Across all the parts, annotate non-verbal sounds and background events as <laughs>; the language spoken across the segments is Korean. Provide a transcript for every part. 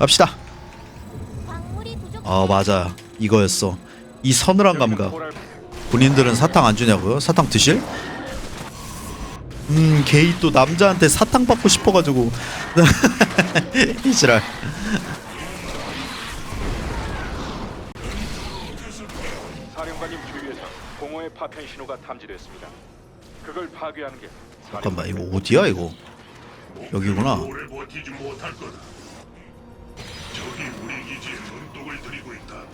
갑시다. 아 맞아 이거였어 이 서늘한 감각 본인들은 사탕 안 주냐고요? 사탕 드실? 음 게이 또 남자한테 사탕 받고 싶어가지고 <laughs> 이 지랄 사령관님 주위에서 공허의 파편 신호가 탐지됐습니다. 그걸 파괴하는 게 잠깐만 이거 어디야 이거 여기구나 오래 버티지 못할 거다.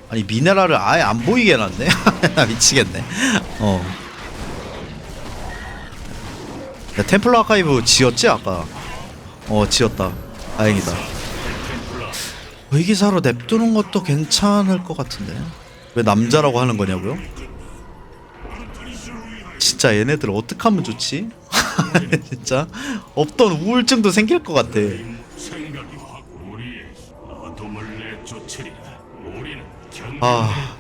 아니 미네랄을 아예 안 보이게 해놨네. 나 <laughs> 미치겠네. 어. 야, 템플러 아카이브 지었지 아까? 어 지었다. 다행이다. 의기사로 냅두는 것도 괜찮을 것 같은데? 왜 남자라고 하는 거냐고요? 진짜 얘네들 어떡하면 좋지? <laughs> 진짜? 없던 우울증도 생길 것 같아 해.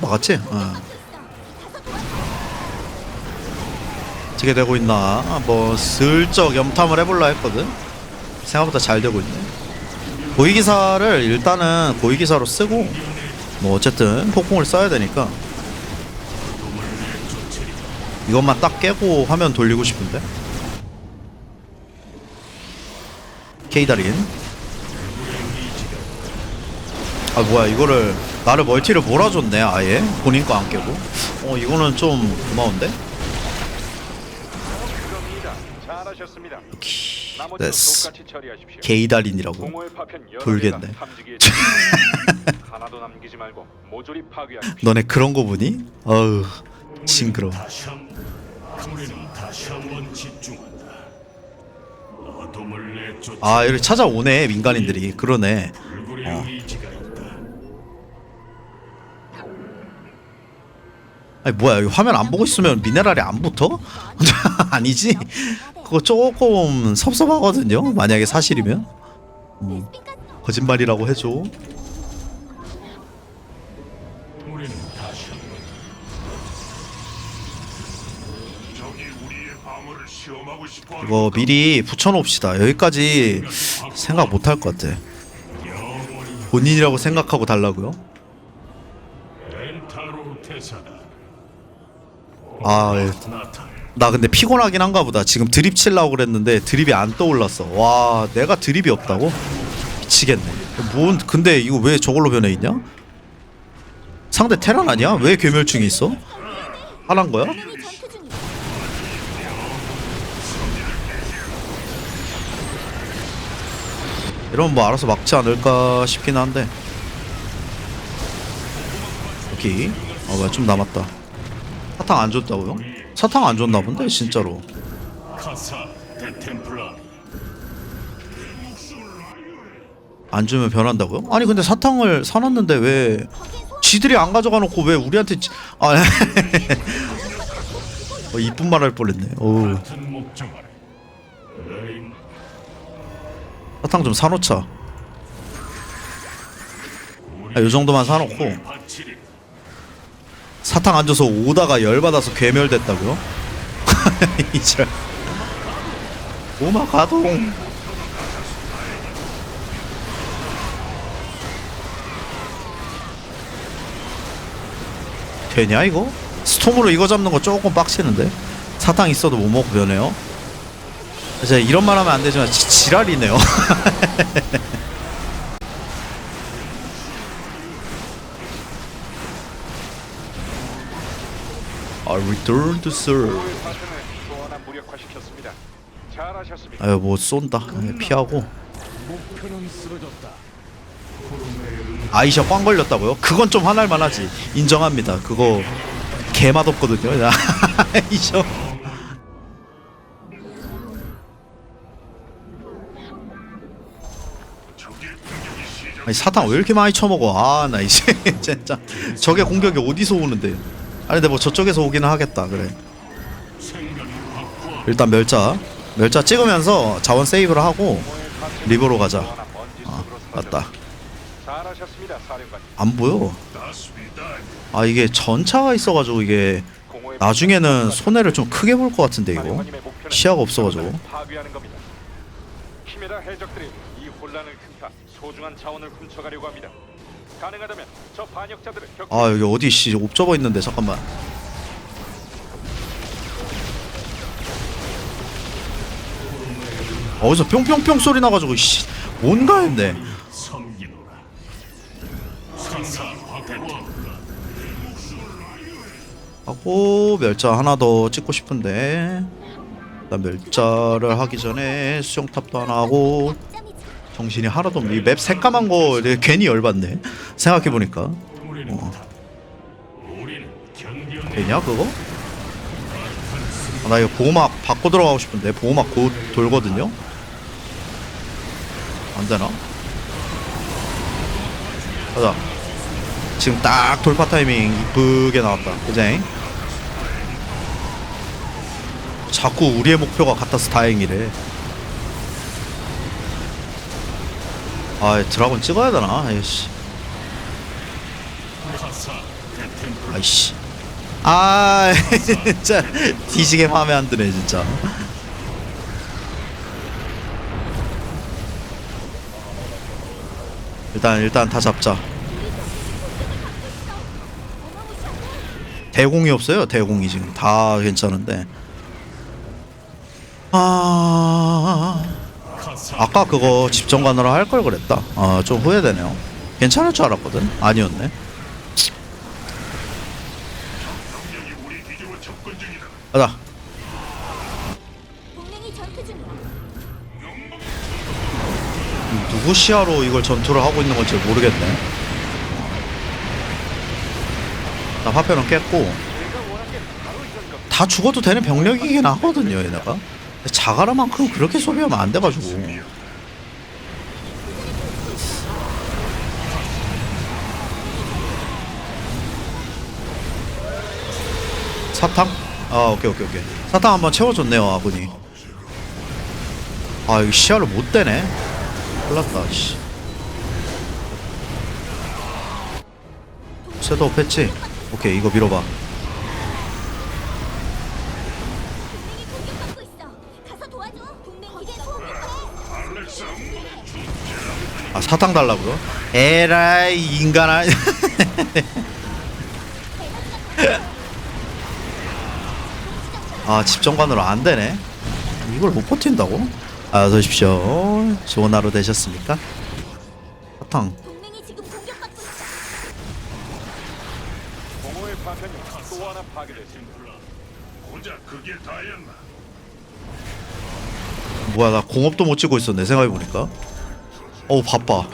막았지? 어. 가서 도와줘. 어떻게 되고 있나 뭐 슬쩍 염탐을 해볼라 했거든 생각보다 잘 되고 있네 고위기사를 일단은 고위기사로 쓰고 뭐 어쨌든 폭풍을 써야 되니까 이것만 딱 깨고 화면 돌리고 싶은데? 케이다린. 아 뭐야 이거를 나를 멀티를 몰아줬네 아예? 본인 거 안 깨고? 어 이거는 좀 고마운데 하셨습니다. 오케이 나머지도 됐어 똑같이 처리하십시오. 게이달인이라고 공허의 파편 여러 돌겠네. 개가 탐지기에. <laughs> 하나도 남기지 말고 모조리 파괴하십시오. 너네 그런 거 보니? 어우 징그러 다시 한 우리는 다시 한번 집중한다. 어둠을 내쫓. 아 이렇게 찾아오네 민간인들이 그러네 어. 의지가 있다. 아니 뭐야 여기 화면 안 보고 있으면 미네랄이 안 붙어? <laughs> 아니지 그거 조금 섭섭하거든요 만약에 사실이면 베스핀가스가 거짓말이라고 해줘. 이거 미리 붙여놓읍시다 여기까지 생각 못할 것 같아 본인이라고 생각하고 달라고요? 아, 예. 나 근데 피곤하긴 한가 보다 지금 드립 칠라고 그랬는데 드립이 안 떠올랐어 와 내가 드립이 없다고? 미치겠네 뭔 근데 이거 왜 저걸로 변해 있냐? 상대 테란 아니야? 왜 괴멸충이 있어? 화난 거야? 이러면 뭐 알아서 막지 않을까 싶긴 한데 오케이 아 뭐야 좀 남았다 사탕 안 줬다고요? 사탕 안 줬나 본데 진짜로. 안 주면 변한다고요? 아니 근데 사탕을 사놨는데 왜 지들이 안 가져가 놓고 왜 우리한테 지... 아 <laughs> 어, 이쁜 말 할 뻔했네. 레인 사탕 좀 사놓자 아, 요 정도만 사놓고. 사탕 안 줘서 오다가 열받아서 괴멸됐다고요? <laughs> 이제 오마 가동 되냐 이거? 스톰으로 이거 잡는 거 조금 빡치는데 사탕 있어도 못 먹고 변해요 이제 이런 말 하면 안 되지만 지, 지랄이네요 <laughs> I return to serve. 아유 뭐 쏜다. 피하고. 아이샤 꽝 걸렸다고요? 그건 좀 화날 만하지. 인정합니다. 그거 개맛 없거든요 <laughs> 아이샤. 적의 공격이 시작. 아니 사탕 왜 이렇게 많이 쳐먹어? 아 나 이제 <laughs> 진짜. 저게 공격이 어디서 오는데 아니 근데 뭐 저쪽에서 오기는 하겠다 그래 일단 멸자 멸자 찍으면서 자원 세이브를 하고 리버로 가자 아. 맞다. 안 보여. 아 이게 전차가 있어가지고 이게 나중에는 손해를 좀 크게 볼 것 같은데 이거 시야가 없어가지고. 키메라 해적들이 이 혼란을 틈타 소중한 자원을 훔쳐가려고 합니다. 가능하다면 저 반역자들을 격 아 여기 어디 씨 옵저버 있는데 잠깐만 어디서 뿅뿅뿅 소리 나가지고 씨 뭔가 했네 섬기노라. 상사 확보. 하고 멸자 하나 더 찍고 싶은데 일단 멸자를 하기 전에 수정탑도 하나 하고. 정신이 하나도 없네 이맵 새까만 거 괜히 열받네 생각해 보니까 우리는 우리는 경비원 되냐 그거? 아, 나 이거 보호막 바꿔 들어가고 싶은데 보호막 곧 돌거든요? 안 되나? 가자 지금 딱 돌파 타이밍 이쁘게 나왔다 그지? 자꾸 우리의 목표가 같아서 다행이래 아 드라곤 찍어야 되나? 아이씨. 아이씨. 아 <laughs> 진짜 뒤지게 마음에 안 드네 진짜. 일단 일단 다 잡자. 대공이 없어요 대공이 지금. 다 괜찮은데. 아 아까 그거 집정관으로 할 걸 그랬다 아 좀 후회되네요 괜찮을 줄 알았거든 아니었네. 가자. 누구 시야로 이걸 전투를 하고 있는 건지 모르겠네. 나 화편은 깼고 다 죽어도 되는 병력이긴 하거든요, 얘네가. 자가라만큼 그렇게 소비하면 안 돼가지고. 사탕? 아 오케이 오케이 오케이 사탕 한번 채워줬네요 아군이 아 이거 시야를 못 대네 큰일났다 씨 셋업 했지? 오케이 이거 밀어봐 아 사탕 달라고요? 에라이 인간아 <laughs> 아 집정관으로 안 되네 이걸 못 버틴다고? 아 어서 오십시오 좋은 하루 되셨습니까? 사탕 동맹이 지금 공격받고 있어. 공허의 파편이 또 하나 파괴됐습니다. 고작 그게 다였나? 뭐야 나 공업도 못 찍고 있었네 생각해보니까 어우 바빠.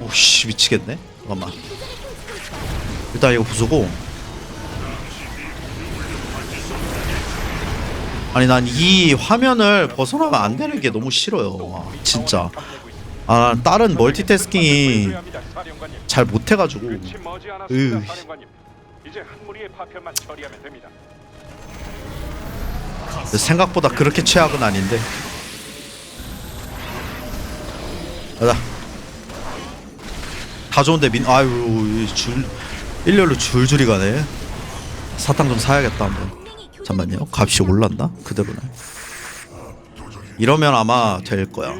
오씨 미치겠네 잠깐만. 일단 이거 부수고 아니 난 이 화면을 벗어나면 안 되는 게 너무 싫어요 아, 진짜 아난 다른 멀티태스킹이. 잘 못해가지고 으. 생각보다 그렇게 최악은 아닌데 가자 다 좋은데 민 아유 이줄 일렬로 줄줄이 가네 사탕 좀 사야겠다 한번 잠만요 값이 올랐나 그대로네 이러면 아마 될 거야.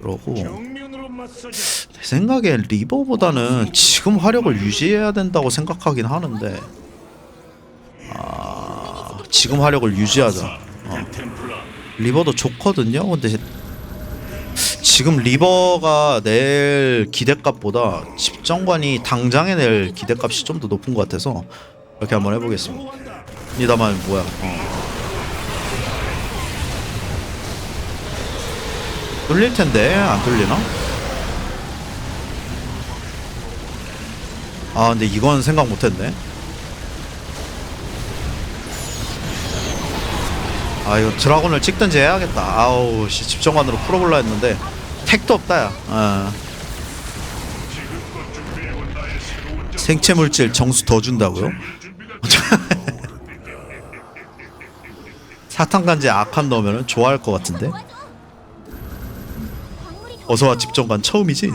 그러고. 내 생각엔 리버보다는 지금 화력을 유지해야 된다고 생각하긴 하는데 아 지금 화력을 유지하자 어. 리버도 좋거든요. 근데 지금 리버가 낼 기대값보다 집정관이 당장에 낼 기대값이 좀 더 높은 것 같아서 이렇게 한번 해보겠습니다. 이다만 뭐야? 어. 뚫릴 텐데 안 뚫리나? 아 근데 이건 생각 못했네. 아 이거 드라곤을 찍든지 해야겠다 아우 씨 집정관으로 풀어볼라 했는데 택도 없다 야 아, 생체 물질 정수 더 준다고요? <laughs> 사탕 간지에 악한 넣으면 좋아할 것 같은데 어서와 집정관 처음이지? <laughs>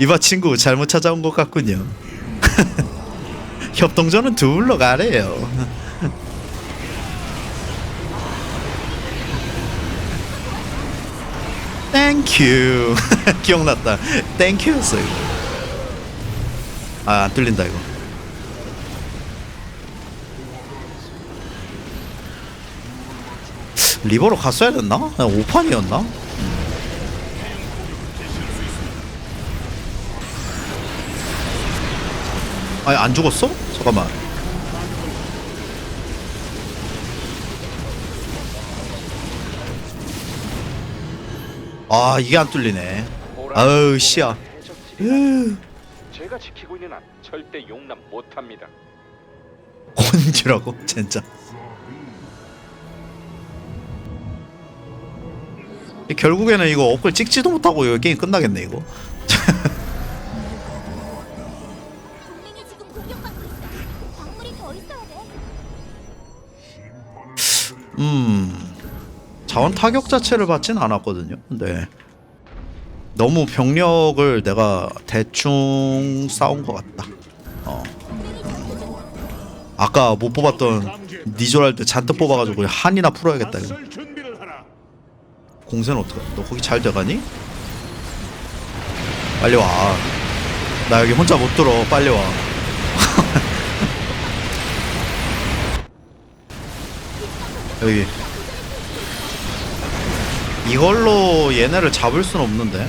이봐 친구 잘못 찾아온 것 같군요. <laughs> 협동전은 둘러 가래요. 땡큐 <laughs> 기억났다. 땡큐였어 이거. 아안 뚫린다 이거. 리버로 갔어야 됐나? 5판이었나? 아니 안 죽었어? 잠깐만 아 이게 안 뚫리네 아우 씨야 으, 제가 지키고 있는 한 절대 용납 못합니다. 건지라고 <laughs> 진짜 이 결국에는 이거 업글 찍지도 못하고 이거 게임 끝나겠네 이거 동맹이 지금 공격받고 있어. 광물이 더 있어야 돼. 음 자원 타격 자체를 받진 않았거든요. 근데 너무 병력을 내가 대충 싸운 것 같다. 어. 아까 못 뽑았던 니졸할 때 잔뜩 뽑아가지고 한이나 풀어야겠다 이거. 공세는 어떡해? 너 거기 잘 돼가니? 빨리 와. 나 여기 혼자 못 들어. 빨리 와. <laughs> 여기. 이걸로 얘네를 잡을 순 없는데.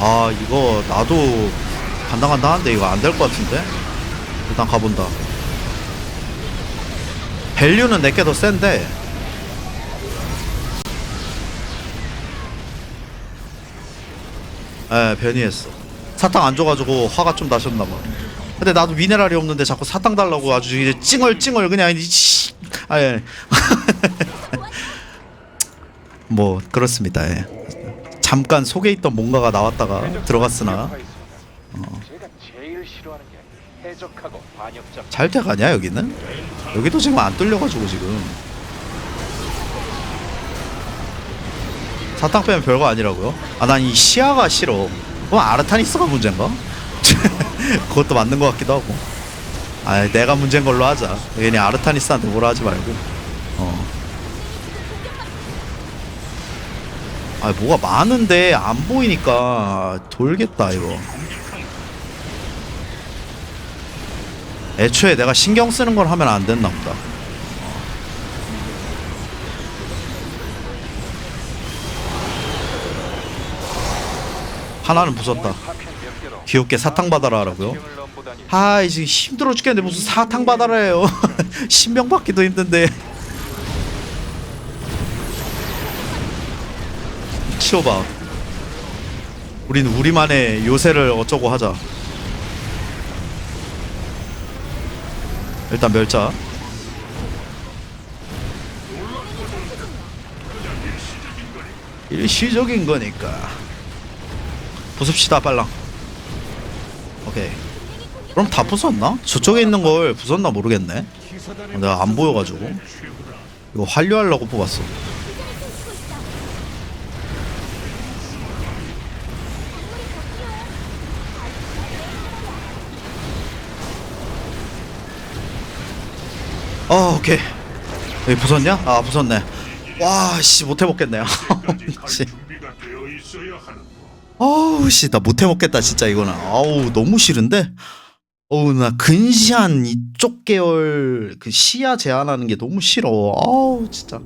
아 이거 나도 간당간당 한데 이거 안 될 것 같은데? 일단 가본다. 밸류는 내게 더 센데. 에 변이했어 사탕 안 줘가지고 화가 좀 나셨나봐 근데 나도 미네랄이 없는데 자꾸 사탕 달라고 아주 이제 찡얼찡얼 그냥 이 씨. 아 예. <laughs> 뭐 그렇습니다 예. 잠깐 속에 있던 뭔가가 나왔다가 들어갔으나 제가 제일 싫어하는. 잘 돼가냐 여기는? 여기도 지금 안 뚫려가지고 지금 사탕 빼면 별거 아니라고요? 아 난 이 시야가 싫어 그럼 아르타니스가 문제인가? <laughs> 그것도 맞는 것 같기도 하고 아 내가 문제인 걸로 하자 괜히 아르타니스한테 뭐라 하지 말고 어. 아 뭐가 많은데 안 보이니까 돌겠다 이거 애초에 내가 신경 쓰는 걸 하면 안 됐나 보다. 하나는 부쉈다. 귀엽게 사탕 받아라 하라고요. 아 이제 힘들어 죽겠는데 무슨 사탕 받아라요. <laughs> 신명 받기도 힘든데. 치워봐. 우린 우리만의 요새를 어쩌고 하자. 일단 멸자. 일시적인 거니까. 부숩시다 빨랑. 오케이. 그럼 다 부쉈나? 저쪽에 있는 걸 부쉈나 모르겠네. 어, 내가 안 보여가지고 이거 환류하려고 뽑았어. 어 오케이 여기 부쉈냐? 아 부쉈네. 와씨 못해 먹겠네. 까 <laughs> 아우 씨 나 못해 먹겠다 진짜 이거는. 아우 너무 싫은데? 어우 나 근시한 이쪽 계열 그 시야 제한하는 게 너무 싫어. 아우 진짜